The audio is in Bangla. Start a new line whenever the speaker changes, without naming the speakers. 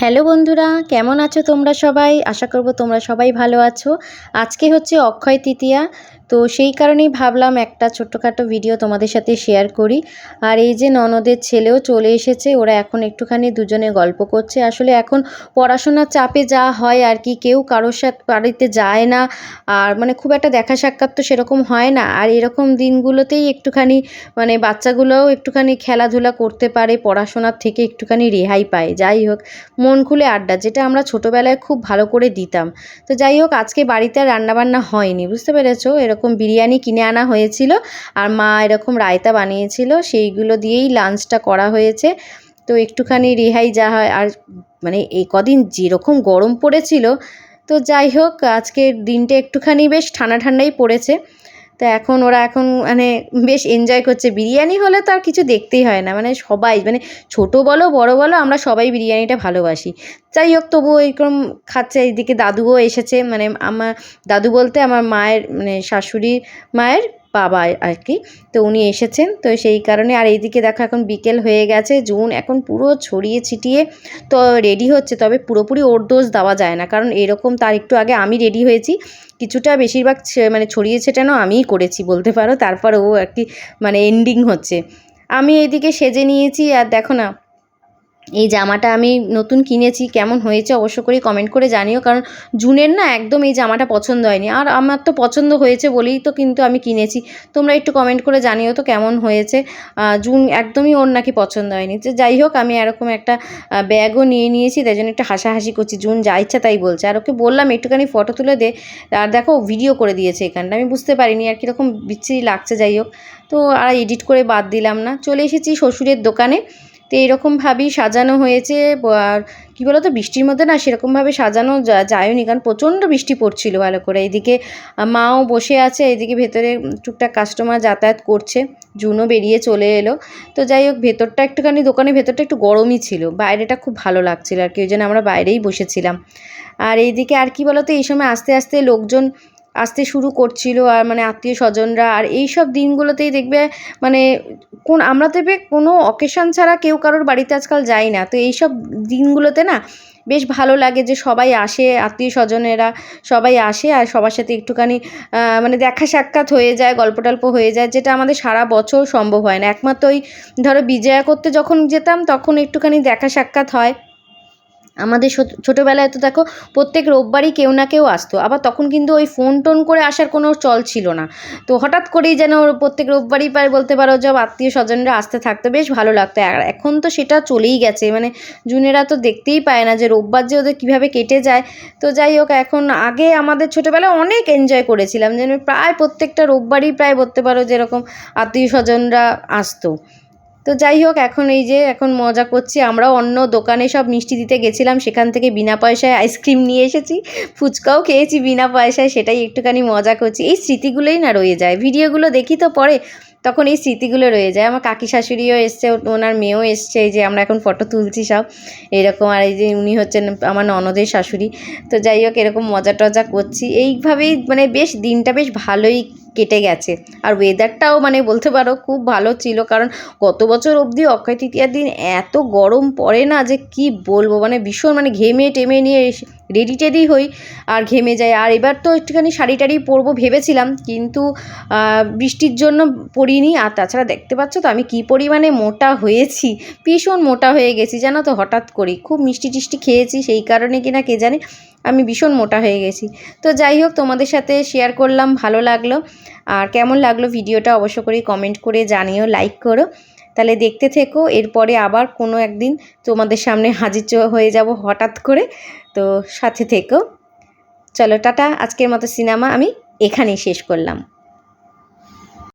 হ্যালো বন্ধুরা, কেমন আছো তোমরা সবাই? আশা করব তোমরা সবাই ভালো আছো। আজকে হচ্ছে অক্ষয় তৃতীয়া। তো সেই কারণেই ভাবলাম একটা ছোট্টখাটো ভিডিও তোমাদের সাথে শেয়ার করি। আর এই যে ননদের ছেলেও চলে এসেছে, ওরা এখন একটুখানি দুজনে গল্প করছে। আসলে এখন পড়াশোনার চাপে যা হয় আর কি, কেউ কারোর সাথে বাড়িতে যায় না। আর মানে খুব একটা দেখা সাক্ষাৎ তো সেরকম হয় না। আর এরকম দিনগুলোতেই একটুখানি মানে বাচ্চাগুলোও একটুখানি খেলাধুলা করতে পারে, পড়াশোনার থেকে একটুখানি রেহাই পায়। যাই হোক, মন খুলে আড্ডা, যেটা আমরা ছোটোবেলায় খুব ভালো করে দিতাম। তো যাই হোক, আজকে বাড়িতে আর রান্নাবান্না হয়নি, বুঝতে পেরেছ? এরকম বিরিয়ানি কিনে আনা হয়েছিল আর মা এরকম রায়তা বানিয়েছিল, সেইগুলো দিয়েই লাঞ্চটা করা হয়েছে। তো একটুখানি রেহাই যা হয় আর মানে এই কদিন যেরকম গরম পড়েছিল, তো যাই হোক আজকের দিনটা একটুখানি বেশ ঠান্ডা ঠান্ডাই পড়েছে। তো এখন ওরা এখন মানে বেশ এনজয় করছে। বিরিয়ানি হলে তো আর কিছু দেখতেই হয় না। মানে সবাই মানে ছোটো বলো, বড় বলো, আমরা সবাই বিরিয়ানিটা ভালোবাসি। যাই হোক, তবুও এরকম খাচ্ছে। এইদিকে দাদুও এসেছে। মানে আমার দাদু বলতে আমার মায়ের মানে শাশুড়ি মায়ের বাবা আর কি। তো উনি এসেছেন। তো সেই কারণে আর এইদিকে দেখো এখন বিকেল হয়ে গেছে, জুন এখন পুরো ছড়িয়ে ছিটিয়ে তো রেডি হচ্ছে। তবে পুরোপুরি ওর দোষ দেওয়া যায় না। কারণ এরকম তার একটু আগে আমি রেডি হয়েছি। কিছুটা বেশিরভাগ মানে ছড়িয়ে ছেটানো আমিই করেছি বলতে পারো। তারপর ও আর কি মানে এন্ডিং হচ্ছে। আমি এইদিকে সেজে নিয়েছি। আর দেখো না এই জামাটা আমি নতুন কিনেছি, কেমন হয়েছে অবশ্য করে কমেন্ট করে জানিও, কারণ জুনের না একদম এই জামাটা পছন্দ হয়নি। আর আমার তো পছন্দ হয়েছে বলেই তো কিন্তু আমি কিনেছি। তোমরা একটু কমেন্ট করে জানিও তো কেমন হয়েছে। জুন একদমই ওর নাকি পছন্দ হয়নি। তো যাই হোক, আমি এরকম একটা ব্যাগও নিয়ে নিয়েছি, তাই জন্য একটু হাসাহাসি করছি। জুন যা ইচ্ছা তাই বলছে। আর ওকে বললাম, একটুখানি ফটো তুলে দে। আর দেখো ভিডিও করে দিয়েছে এখানটা। আমি বুঝতে পারিনি আর কীরকম বিচ্ছিরি লাগছে, যাই হোক। তো আর এডিট করে বাদ দিলাম না। চলে এসেছি শ্বশুরের দোকানে। তো এইরকমভাবেই সাজানো হয়েছে। আর কী তো বৃষ্টির মধ্যে না সেরকমভাবে সাজানো যায়নি। কারণ প্রচণ্ড বৃষ্টি পড়ছিল ভালো করে। এইদিকে মাও বসে আছে। এদিকে ভেতরে টুকটাক কাস্টমার যাতায়াত করছে। জুনও বেরিয়ে চলে এলো। তো যাই হোক, ভেতরটা একটুখানি, দোকানের ভেতরটা একটু গরমই ছিল। বাইরেটা খুব ভালো লাগছিল আর কি। ওই জন্য আমরা বাইরেই বসেছিলাম। আর এইদিকে আর কি বলো তো এই সময় আস্তে আস্তে লোকজন আসতে শুরু করছিল, আর মানে আত্মীয় স্বজনরা, আর এই সব দিনগুলোতেই দেখবে মানে কোন, আমরা দেখবে কোনো অকেশান ছাড়া কেউ কারোর বাড়িতে আজকাল যাই না। তো এই সব দিনগুলোতে না, বেশ ভালো লাগে যে সবাই আসে, আত্মীয় স্বজনেরা সবাই আসে, আর সবার সাথে একটুখানি মানে দেখা সাক্ষাৎ হয়ে যায়, গল্প টল্প হয়ে যায়, যেটা আমাদের সারা বছর সম্ভব হয় না। একমাত্র ওই, ধরো বিজয়া করতে যখন যেতাম, তখন একটুখানি দেখা সাক্ষাৎ হয়। আমাদের ছোটোবেলায় তো দেখো প্রত্যেক রোববারই কেউ না কেউ আসতো। আবার তখন কিন্তু ওই ফোন টোন করে আসার কোনো চল ছিল না। তো হঠাৎ করেই যেন প্রত্যেক রোববারই প্রায় বলতে পারো যে আত্মীয় স্বজনরা আসতে থাকতো, বেশ ভালো লাগতো। আর এখন তো সেটা চলেই গেছে। মানে জুনেরা তো দেখতেই পায় না যে রোববার যে ওদের কীভাবে কেটে যায়। তো যাই হোক, এখন আগে আমাদের ছোটোবেলায় অনেক এনজয় করেছিলাম। যেন প্রায় প্রত্যেকটা রোববারই প্রায় বলতে পারো যেরকম আত্মীয় স্বজনরা আসতো। তো যাই হোক, এখন এই যে, এখন মজা করছি। আমরাও অন্য দোকানে সব মিষ্টি দিতে গেছিলাম। সেখান থেকে বিনা পয়সায় আইসক্রিম নিয়ে এসেছি। ফুচকাও খেয়েছি বিনা পয়সায়, সেটাই একটুখানি মজা করছি। এই স্মৃতিগুলোই না রয়ে যায়। ভিডিওগুলো দেখি তো পরে। তখন এই স্মৃতিগুলো রয়ে যায়। আমার কাকি শাশুড়িও এসছে, ওনার মেয়েও এসছে, এই যে আমরা এখন ফটো তুলছি সব। এরকম আর এই যে উনি হচ্ছেন আমার ননদের শাশুড়ি। তো যাই হোক, এরকম মজা টজা করছি। এইভাবেই মানে বেশ দিনটা বেশ ভালোই কেটে গেছে। আর ওয়েদারটাও মানে বলতে পারো খুব ভালো ছিল, কারণ গত বছর অবধি অক্ষয় তৃতীয়ার দিন এত গরম পড়ে না যে কি বলব? মানে ভীষণ মানে ঘেমে টেমে নিয়ে রেডি টেডি হই, আর ঘেমে যায়। আর এবার তো একটুখানি শাড়ি টাড়ি পরবো ভেবেছিলাম, কিন্তু বৃষ্টির জন্য পরিনি। আর তাছাড়া দেখতে পাচ্ছ তো আমি কী পরিমাণে মোটা হয়েছি, ভীষণ মোটা হয়ে গেছি, জানো তো, হঠাৎ করেই। খুব মিষ্টি টিষ্টি খেয়েছি, সেই কারণে কিনা কে জানে, আমি ভীষণ মোটা হয়ে গেছি। তো যাই হোক, তোমাদের সাথে শেয়ার করলাম, ভালো লাগল। আর কেমন লাগল ভিডিওটা অবশ্য করে কমেন্ট করে জানিও লাইক করো। তাহলে দেখতে থেকো, এরপরে আবার কোনো একদিন তোমাদের সামনে হাজির হয়ে যাব হঠাৎ করে। তো সাথে থেকো। চলো, টাটা। আজকের মতো সিনেমা আমি এখানেই শেষ করলাম।